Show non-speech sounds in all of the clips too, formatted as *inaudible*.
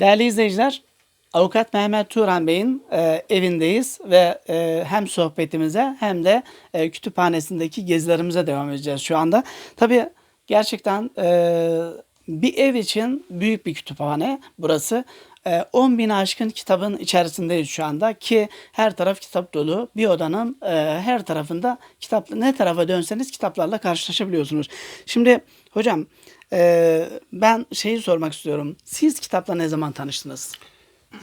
Değerli izleyiciler, Avukat Mehmet Turan Bey'in e, evindeyiz ve e, hem sohbetimize hem de e, kütüphanesindeki gezilerimize devam edeceğiz şu anda. Tabii gerçekten e, bir ev için büyük bir kütüphane burası. E, 10 bin aşkın kitabın içerisindeyiz şu anda ki her taraf kitap dolu. Bir odanın e, her tarafında kitap ne tarafa dönseniz kitaplarla karşılaşabiliyorsunuz. Şimdi hocam e, ben şeyi sormak istiyorum. Siz kitapla ne zaman tanıştınız?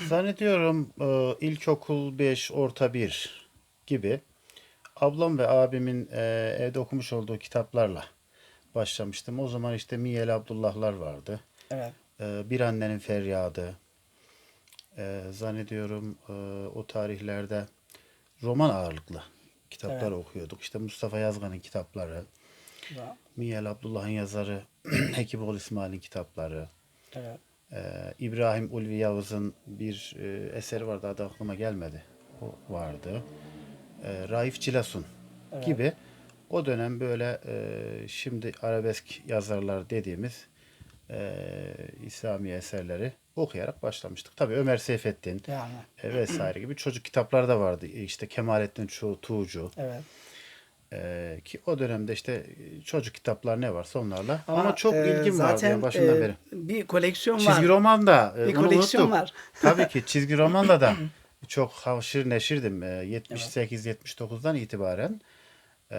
Zannediyorum e, ilkokul 5, orta 1 gibi ablam ve abimin e, evde okumuş olduğu kitaplarla başlamıştım. O zaman işte Miyel Abdullahlar vardı. Evet. E, Bir Annenin Feryadı. E, Zannediyorum e, o tarihlerde roman ağırlıklı kitaplar okuyorduk. İşte Mustafa Yazgan'ın kitapları, Miyel Abdullah'ın yazarı, *clears throat* Hekimoğlu İsmail'in kitapları, Evet. ee, İbrahim Ulvi Yavuz'un bir e, eseri vardı adı aklıma gelmedi. O vardı. Ee, Raif Cilasun gibi o dönem böyle e, şimdi arabesk yazarlar dediğimiz e, İslami eserleri okuyarak başlamıştık. Tabii Ömer Seyfettin Yani. e, vesaire gibi çocuk kitapları da vardı. İşte Kemalettin Çu- Tuğcu Evet. E, ki o dönemde işte çocuk kitaplar ne varsa onlarla. Ama, çok e, ilgim vardı zaten, ya başından e, beri. Bir koleksiyon var. Çizgi roman da e, Bir koleksiyon unuttuk. var. *laughs* Tabii ki çizgi romanda da *laughs* çok haşır neşirdim. E, 78-79'dan itibaren e,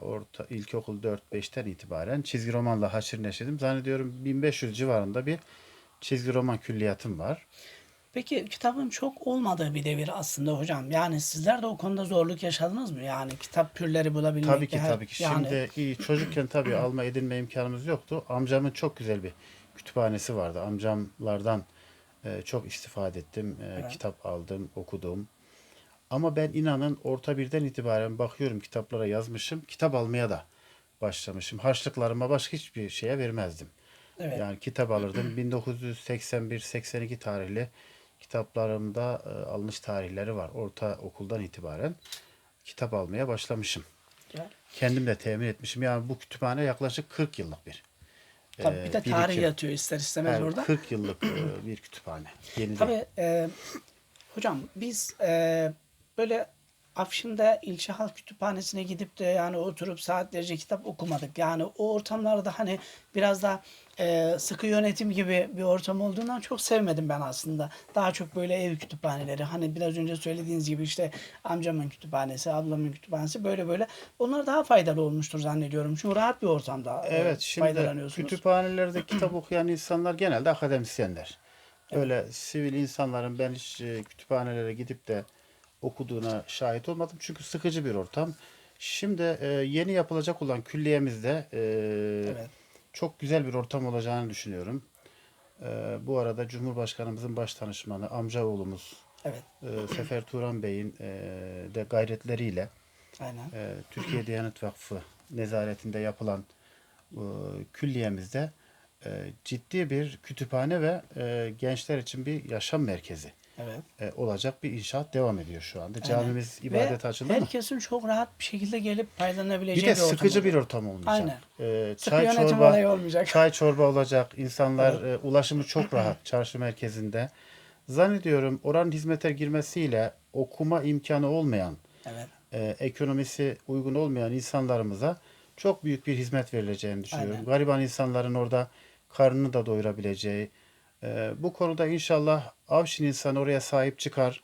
orta ilkokul 4-5'ten itibaren çizgi romanla haşır neşirdim. Zannediyorum 1500 civarında bir çizgi roman külliyatım var. Peki kitabın çok olmadığı bir devir aslında hocam. Yani sizler de o konuda zorluk yaşadınız mı? Yani kitap türleri bulabilmek. Tabii ki tabii ki. Yani, Şimdi iyi, çocukken tabii *clears throat* alma edinme imkanımız yoktu. Amcamın çok güzel bir kütüphanesi vardı. Amcamlardan e, çok istifade ettim. E, Kitap aldım, okudum. Ama ben inanın orta birden itibaren bakıyorum kitaplara yazmışım. Kitap almaya da başlamışım. Harçlıklarıma başka hiçbir şeye vermezdim. Evet. Yani kitap alırdım. *clears throat* 1981-82 tarihli kitaplarımda e, alınış tarihleri var. Orta okuldan itibaren kitap almaya başlamışım. Güzel. Kendim de temin etmişim. Yani bu kütüphane yaklaşık 40 yıllık bir. Tabii e, bir de tarih birikim. yatıyor ister istemez Evet, orada. 40 yıllık e, bir kütüphane. Yeni. Tabii e, hocam biz e, böyle Afşin'de ilçe halk kütüphanesine gidip de yani oturup saatlerce kitap okumadık. Yani o ortamlarda hani biraz da e, sıkı yönetim gibi bir ortam olduğundan çok sevmedim ben aslında. Daha çok böyle ev kütüphaneleri hani biraz önce söylediğiniz gibi işte amcamın kütüphanesi, ablamın kütüphanesi böyle böyle. Onlar daha faydalı olmuştur zannediyorum. Çünkü rahat bir ortamda e, Evet şimdi faydalanıyorsunuz. kütüphanelerde kitap okuyan insanlar genelde akademisyenler. Öyle sivil insanların ben hiç e, kütüphanelere gidip de okuduğuna şahit olmadım. Çünkü sıkıcı bir ortam. Şimdi e, yeni yapılacak olan külliyemizde e, Evet. Çok güzel bir ortam olacağını düşünüyorum. E, bu arada Cumhurbaşkanımızın baş tanışmanı amcaoğlumuz Evet. e, Sefer Turan Bey'in e, de gayretleriyle Aynen. e, Türkiye Diyanet Vakfı nezaretinde yapılan e, külliyemizde e, ciddi bir kütüphane ve e, gençler için bir yaşam merkezi Evet. e, olacak bir inşaat devam ediyor şu anda. Aynen. Camimiz ibadet Ve açıldı herkesin çok rahat bir şekilde gelip bir faydalanabileceği de bir, ortam sıkıcı oluyor. bir ortam olmayacak. Aynen. E, çay çorba olmayacak. *laughs* çay çorba olacak. İnsanlar e, ulaşımı çok rahat çarşı merkezinde. Zannediyorum oranın hizmete girmesiyle okuma imkanı olmayan Evet. e, ekonomisi uygun olmayan insanlarımıza çok büyük bir hizmet verileceğini düşünüyorum. Aynen. Gariban insanların orada karnını da doyurabileceği. E, bu konuda inşallah Avşin insanı oraya sahip çıkar.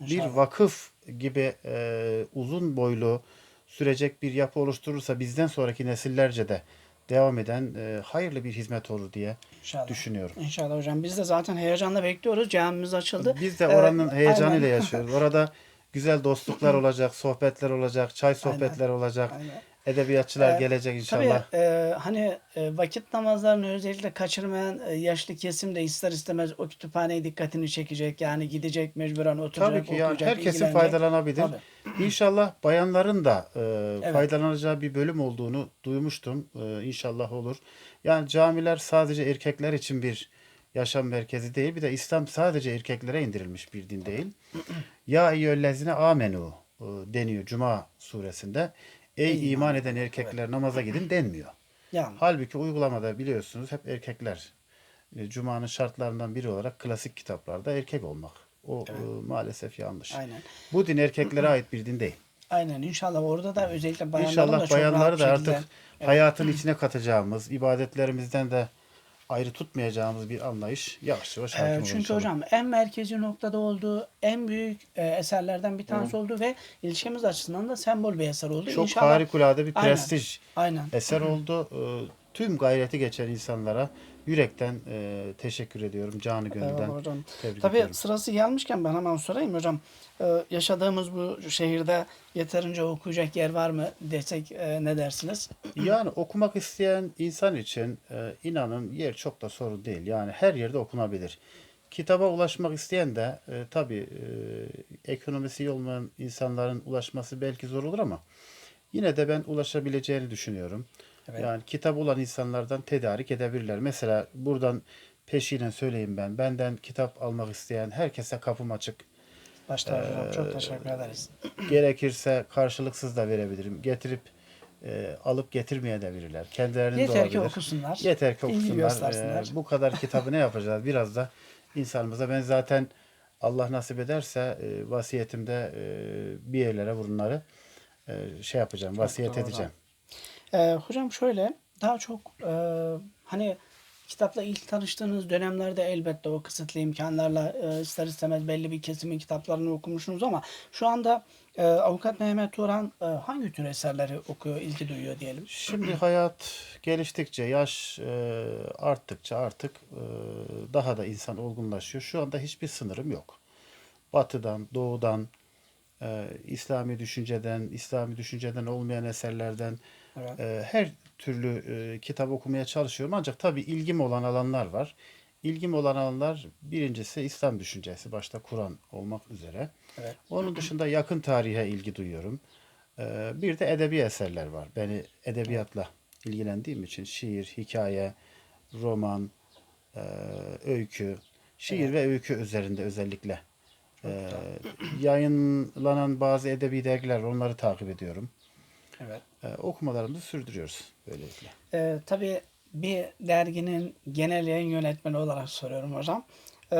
Bir İnşallah. vakıf gibi e, uzun boylu sürecek bir yapı oluşturursa bizden sonraki nesillerce de devam eden e, hayırlı bir hizmet olur diye İnşallah. düşünüyorum. İnşallah hocam. Biz de zaten heyecanla bekliyoruz. Camimiz açıldı. Biz de Ee, oranın heyecanıyla aynen. yaşıyoruz. Orada güzel dostluklar *laughs* olacak, sohbetler olacak, çay sohbetleri olacak. Aynen. Edebiyatçılar Ee, gelecek inşallah. Tabii e, hani e, vakit namazlarını özellikle kaçırmayan e, yaşlı kesim de ister istemez o kütüphaneye dikkatini çekecek. Yani gidecek mecburen oturacak, Tabii ki yani okuyacak, herkesin ilgilenecek. faydalanabilir. Tabii. İnşallah bayanların da e, faydalanacağı bir bölüm olduğunu duymuştum. E, inşallah olur. Yani camiler sadece erkekler için bir yaşam merkezi değil. Bir de İslam sadece erkeklere indirilmiş bir din değil. Ya eyyühellezine amenu e, deniyor Cuma suresinde. Ey iman eden erkekler namaza gidin denmiyor. Yani. Halbuki uygulamada biliyorsunuz hep erkekler e, Cuma'nın şartlarından biri olarak klasik kitaplarda erkek olmak. O e, maalesef yanlış. Aynen. Bu din erkeklere ait bir din değil. Aynen inşallah orada da özellikle bayanların da İnşallah çok bayanları da artık hayatın içine katacağımız, ibadetlerimizden de ayrı tutmayacağımız bir anlayış yavaş yavaş Ee, hakim olur çünkü inşallah. hocam en merkezi noktada olduğu en büyük e, eserlerden bir tanesi oldu ve ilişkimiz açısından da sembol bir eser oldu. Çok İnşallah, harikulade bir Aynen. prestij Aynen. eser oldu. Ee, Tüm gayreti geçen insanlara yürekten e, teşekkür ediyorum. Canı gönülden Eyvallah hocam. tebrik Tabii ediyorum. sırası gelmişken ben hemen sorayım hocam. Ee, yaşadığımız bu şehirde yeterince okuyacak yer var mı desek e, ne dersiniz? *clears throat* Yani okumak isteyen insan için e, inanın yer çok da sorun değil. Yani her yerde okunabilir. Kitaba ulaşmak isteyen de e, tabii e, ekonomisi iyi olmayan insanların ulaşması belki zor olur ama yine de ben ulaşabileceğini düşünüyorum. Evet. Yani kitap olan insanlardan tedarik edebilirler. Mesela buradan peşinen söyleyeyim ben. Benden kitap almak isteyen herkese kapım açık. Başta hocam çok teşekkür ederiz. *clears throat* Gerekirse karşılıksız da verebilirim. Getirip e, alıp getirmeye de verirler. Kendilerinin de Yeter ki olabilir. okusunlar. Yeter ki okusunlar. E, bu kadar kitabı ne yapacağız? Biraz da insanımıza ben zaten Allah nasip ederse e, vasiyetimde e, bir yerlere bunları e, şey yapacağım, vasiyet doğru. edeceğim. Ee, hocam şöyle daha çok e, hani kitapla ilk tanıştığınız dönemlerde elbette o kısıtlı imkanlarla e, ister istemez belli bir kesimin kitaplarını okumuşsunuz ama şu anda e, Avukat Mehmet Turan e, hangi tür eserleri okuyor, ilgi duyuyor diyelim? Şimdi hayat geliştikçe, yaş e, arttıkça artık e, daha da insan olgunlaşıyor. Şu anda hiçbir sınırım yok. Batıdan, doğudan, e, İslami düşünceden, İslami düşünceden olmayan eserlerden Evet. e, her türlü e, kitap okumaya çalışıyorum. Ancak tabii ilgim olan alanlar var. İlgim olan alanlar birincisi İslam düşüncesi, başta Kur'an olmak üzere. Evet. Onun dışında yakın tarihe ilgi duyuyorum. Ee, bir de edebi eserler var. Beni edebiyatla ilgilendiğim için şiir, hikaye, roman, e, öykü, şiir ve öykü üzerinde özellikle e, yayınlanan bazı edebi dergiler var, onları takip ediyorum. Evet. E, okumalarımızı sürdürüyoruz böylelikle. Ee, tabii bir derginin genel yayın yönetmeni olarak soruyorum hocam. Ee,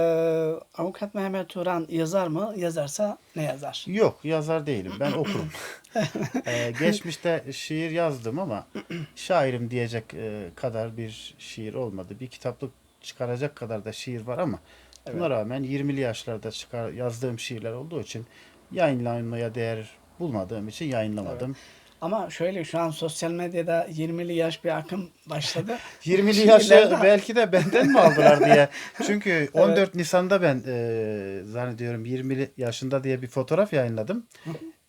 Avukat Mehmet Turan yazar mı? Yazarsa ne yazar? Yok yazar değilim. Ben okurum. *laughs* Ee, geçmişte şiir yazdım ama şairim diyecek e, kadar bir şiir olmadı. Bir kitaplık çıkaracak kadar da şiir var ama buna rağmen 20'li yaşlarda çıkar yazdığım şiirler olduğu için yayınlanmaya değer bulmadığım için yayınlamadım. Ama şöyle şu an sosyal medyada 20'li yaş bir akım başladı. 20'li Şiirler yaşı de- belki de benden mi aldılar diye. *laughs* Çünkü 14 Nisan'da ben e, zannediyorum 20'li yaşında diye bir fotoğraf yayınladım.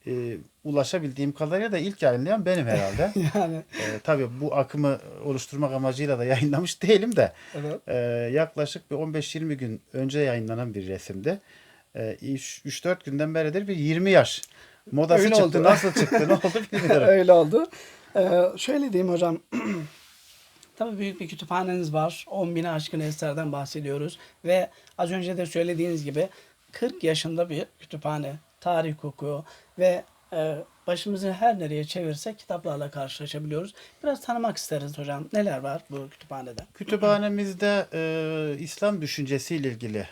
E, ulaşabildiğim kadarıyla da ilk yayınlayan benim herhalde. *laughs* yani E, tabii bu akımı oluşturmak amacıyla da yayınlamış değilim de evet. e, yaklaşık bir 15-20 gün önce yayınlanan bir resimdi. E, 3-4 günden beridir bir 20 yaş modası Öyle çıktı. oldu. Nasıl çıktı ne oldu bilmiyorum. *laughs* Öyle oldu. Ee, şöyle diyeyim hocam. *clears throat* Tabii büyük bir kütüphaneniz var. 10 bine aşkın eserden bahsediyoruz. Ve az önce de söylediğiniz gibi 40 yaşında bir kütüphane. Tarih kokuyor. Ve e, başımızı her nereye çevirsek kitaplarla karşılaşabiliyoruz. Biraz tanımak isteriz hocam. Neler var bu kütüphanede? Kütüphanemizde e, İslam düşüncesiyle ilgili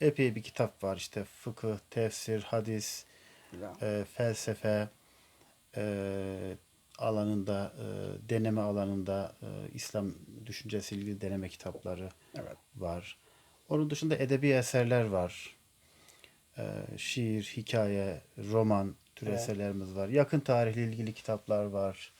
epey bir kitap var. İşte fıkıh, tefsir, hadis, e, felsefe e, alanında, e, deneme alanında e, İslam düşüncesiyle ilgili deneme kitapları Evet. var. Onun dışında edebi eserler var. E, şiir, hikaye, roman tür Evet. eserlerimiz var. Yakın tarihle ilgili kitaplar var.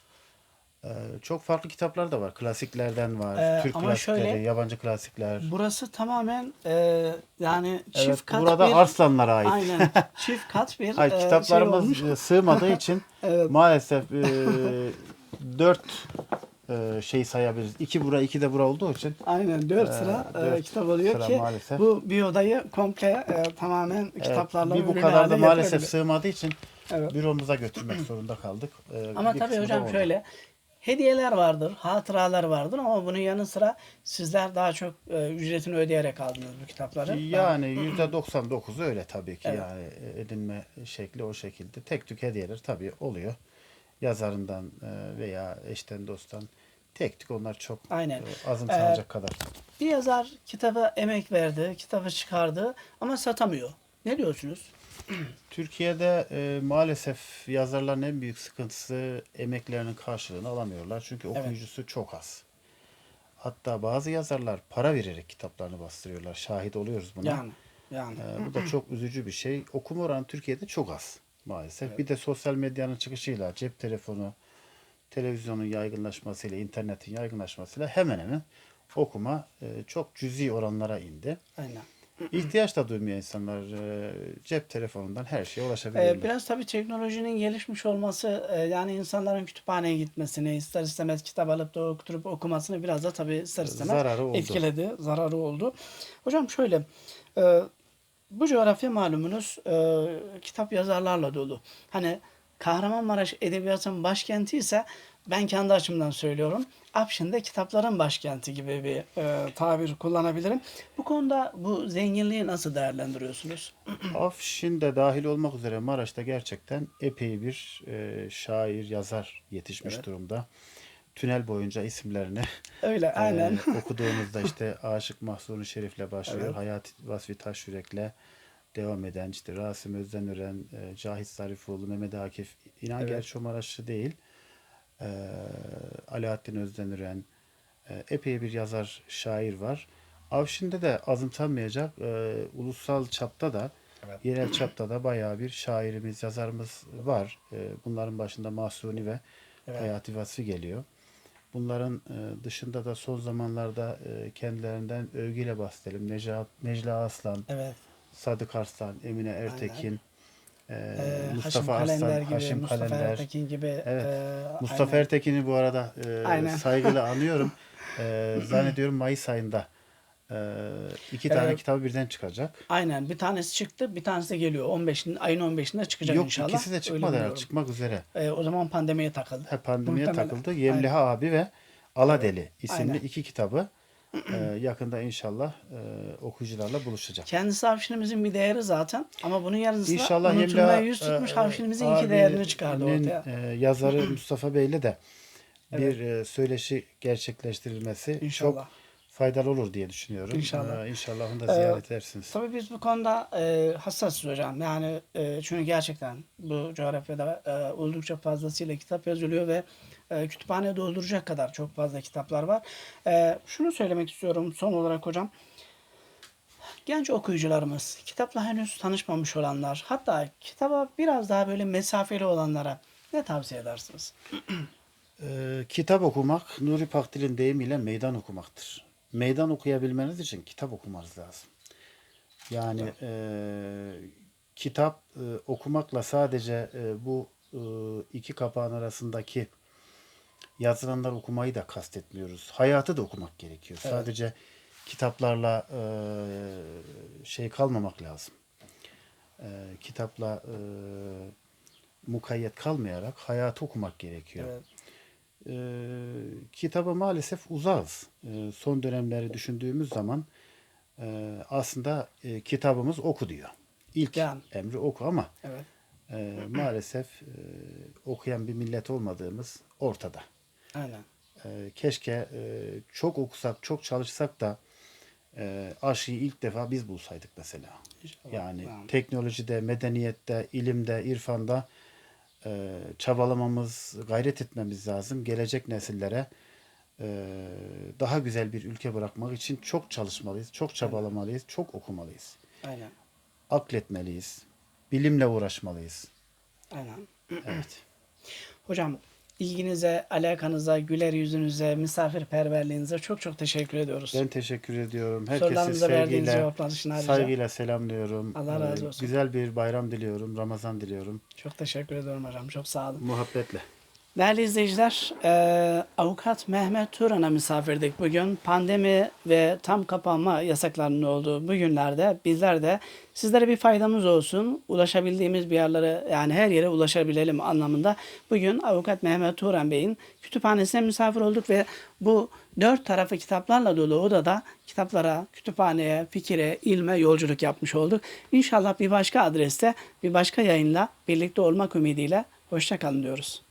E, çok farklı kitaplar da var. Klasiklerden var. Ee, Türk ama klasikleri, şöyle- yabancı klasikler. Burası tamamen e, yani çift Evet, kat burada bir... Arslanlara ait. Aynen. *laughs* Çift kat bir Hayır, e, şey kitaplarımız olmuş. e, sığmadığı için *laughs* Evet. maalesef e, *laughs* dört e, şey sayabiliriz. İki bura, iki de bura olduğu için Aynen 4 Ee, sıra e, dört kitap oluyor sıra ki maalesef. bu bir odayı komple e, tamamen evet, kitaplarla bir bu kadar da maalesef sığmadığı için Evet. büromuza götürmek zorunda kaldık. E, Ama tabii hocam oldu. şöyle hediyeler vardır, hatıralar vardır ama bunun yanı sıra sizler daha çok e, ücretini ödeyerek aldınız bu kitapları. Yani yüzde 99'u öyle tabii ki Evet. yani e, edinme şekli o şekilde. Tek tük hediyeler tabii oluyor. Yazarından e, veya eşten dosttan tek tük onlar çok Aynen. e, azımsanacak kadar. Bir bir yazar kitaba emek verdi, kitabı çıkardı ama satamıyor. Ne diyorsunuz? Türkiye'de e, maalesef yazarların en büyük sıkıntısı emeklerinin karşılığını alamıyorlar. Çünkü Evet. okuyucusu çok az. Hatta bazı yazarlar para vererek kitaplarını bastırıyorlar. Şahit oluyoruz buna. Yani yani Ee, bu da çok üzücü bir şey. Okuma oranı Türkiye'de çok az maalesef. Bir de sosyal medyanın çıkışıyla, cep telefonu, televizyonun yaygınlaşmasıyla, internetin yaygınlaşmasıyla hemen hemen okuma e, çok cüzi oranlara indi. aynen. İhtiyaç da duymuyor insanlar. E, cep telefonundan her şeye ulaşabiliyorlar. Ee, biraz tabii teknolojinin gelişmiş olması e, yani insanların kütüphaneye gitmesini, ister istemez kitap alıp da oturup okumasını biraz da tabii ister istemez Zararı oldu. etkiledi, zararı oldu. Hocam şöyle, e, bu coğrafya malumunuz e, kitap yazarlarla dolu. Hani Kahramanmaraş edebiyatın başkenti ise ben kendi açımdan söylüyorum. Afşin de kitapların başkenti gibi bir e, tabir kullanabilirim. Bu konuda bu zenginliği nasıl değerlendiriyorsunuz? *clears throat* Afşin de dahil olmak üzere Maraş'ta gerçekten epey bir e, şair, yazar yetişmiş Evet. durumda. Tünel boyunca isimlerini Öyle aynen. Ee, *laughs* okuduğumuzda işte Aşık Mahzuni Şerif'le başlıyor. Evet. Hayat Vasfi Taşyürek'le devam eden işte Rasim Özdenören, e, Cahit Zarifoğlu, Mehmet Akif. İnan Evet. gerçi o Maraşlı değil. Ee, Alaaddin Özdenören. e, epey bir yazar, şair var. Avşin'de de azımsanmayacak e, ulusal çapta da Evet. yerel çapta da bayağı bir şairimiz, yazarımız var. E, bunların başında Mahsuni ve Evet. Hayati Vasfi geliyor. Bunların e, dışında da son zamanlarda e, kendilerinden övgüyle bahsedelim. Necat, Necla Aslan, Evet. Sadık Arslan, Emine Ertekin, e, Ee, Mustafa Haşim Arslan, gibi, Haşim Mustafa Kalender. Ertekin gibi. Evet. e, Mustafa aynen. Ertekin'i bu arada e, Aynen. saygıyla *laughs* anıyorum. E, zannediyorum Mayıs ayında e, iki tane Evet. kitabı birden çıkacak. Aynen. Bir tanesi çıktı, bir tanesi de geliyor. 15 ayın 15'inde çıkacak Yok inşallah. ikisi de çıkmadı herhalde. Çıkmak üzere. E, o zaman pandemiye takıldı. Ha, pandemiye Muhtemelen. takıldı. Yemliha abi ve Aladeli isimli Aynen. iki kitabı e, yakında inşallah e, okuyucularla buluşacak. Kendisi havşinimizin bir değeri zaten. Ama bunun yanı sıra İnşallah unutulmaya Yemliha yüz tutmuş e, havşinimizin iki değerini çıkardı ortaya. e, yazarı *clears throat* Mustafa Bey'le de bir e, söyleşi gerçekleştirilmesi İnşallah. çok faydalı olur diye düşünüyorum. İnşallah. E, inşallah onu da Ee, ziyaret edersiniz. Tabii biz bu konuda e, hassasız hocam. Yani e, çünkü gerçekten bu coğrafyada e, oldukça fazlasıyla kitap yazılıyor ve e, kütüphane dolduracak kadar çok fazla kitaplar var. E, şunu söylemek istiyorum son olarak hocam. Genç okuyucularımız, kitapla henüz tanışmamış olanlar, hatta kitaba biraz daha böyle mesafeli olanlara ne tavsiye edersiniz? Ee, kitap okumak Nuri Pakdil'in deyimiyle meydan okumaktır. Meydan okuyabilmeniz için kitap okumanız lazım. Yani e, kitap e, okumakla sadece e, bu e, iki kapağın arasındaki yazılanlar okumayı da kastetmiyoruz. Hayatı da okumak gerekiyor. Evet. Sadece kitaplarla e, şey kalmamak lazım. E, kitapla e, mukayyet kalmayarak hayatı okumak gerekiyor. Evet. Ee, kitaba maalesef uzağız. Ee, son dönemleri düşündüğümüz zaman e, aslında e, kitabımız oku diyor. İlk Yani. emri oku ama Evet. e, maalesef e, okuyan bir millet olmadığımız ortada. Aynen. E, keşke e, çok okusak, çok çalışsak da e, aşıyı ilk defa biz bulsaydık mesela. İnşallah. Yani Yani. teknolojide, medeniyette, ilimde, irfanda e, çabalamamız, gayret etmemiz lazım. Gelecek nesillere e, daha güzel bir ülke bırakmak için çok çalışmalıyız, çok çabalamalıyız, çok okumalıyız. Aynen. Akletmeliyiz, bilimle uğraşmalıyız. Aynen. Evet. Hocam ilginize, alakanıza, güler yüzünüze, misafirperverliğinize çok çok teşekkür ediyoruz. Ben teşekkür ediyorum. Herkesi Sorularımıza verdiğiniz sevgiyle, cevaplar için ayrıca saygıyla selamlıyorum. Allah razı Ee, olsun. Güzel bir bayram diliyorum, Ramazan diliyorum. çok teşekkür ediyorum hocam. Çok sağ olun. Muhabbetle. Değerli izleyiciler, e, avukat Mehmet Turan'a misafirdik bugün. Pandemi ve tam kapanma yasaklarının olduğu bu günlerde bizler de sizlere bir faydamız olsun, ulaşabildiğimiz bir yerlere yani her yere ulaşabilelim anlamında bugün avukat Mehmet Turan Bey'in kütüphanesine misafir olduk ve bu dört tarafı kitaplarla dolu odada kitaplara, kütüphaneye, fikire, ilme yolculuk yapmış olduk. İnşallah bir başka adreste, bir başka yayınla birlikte olmak ümidiyle hoşça kalın diyoruz.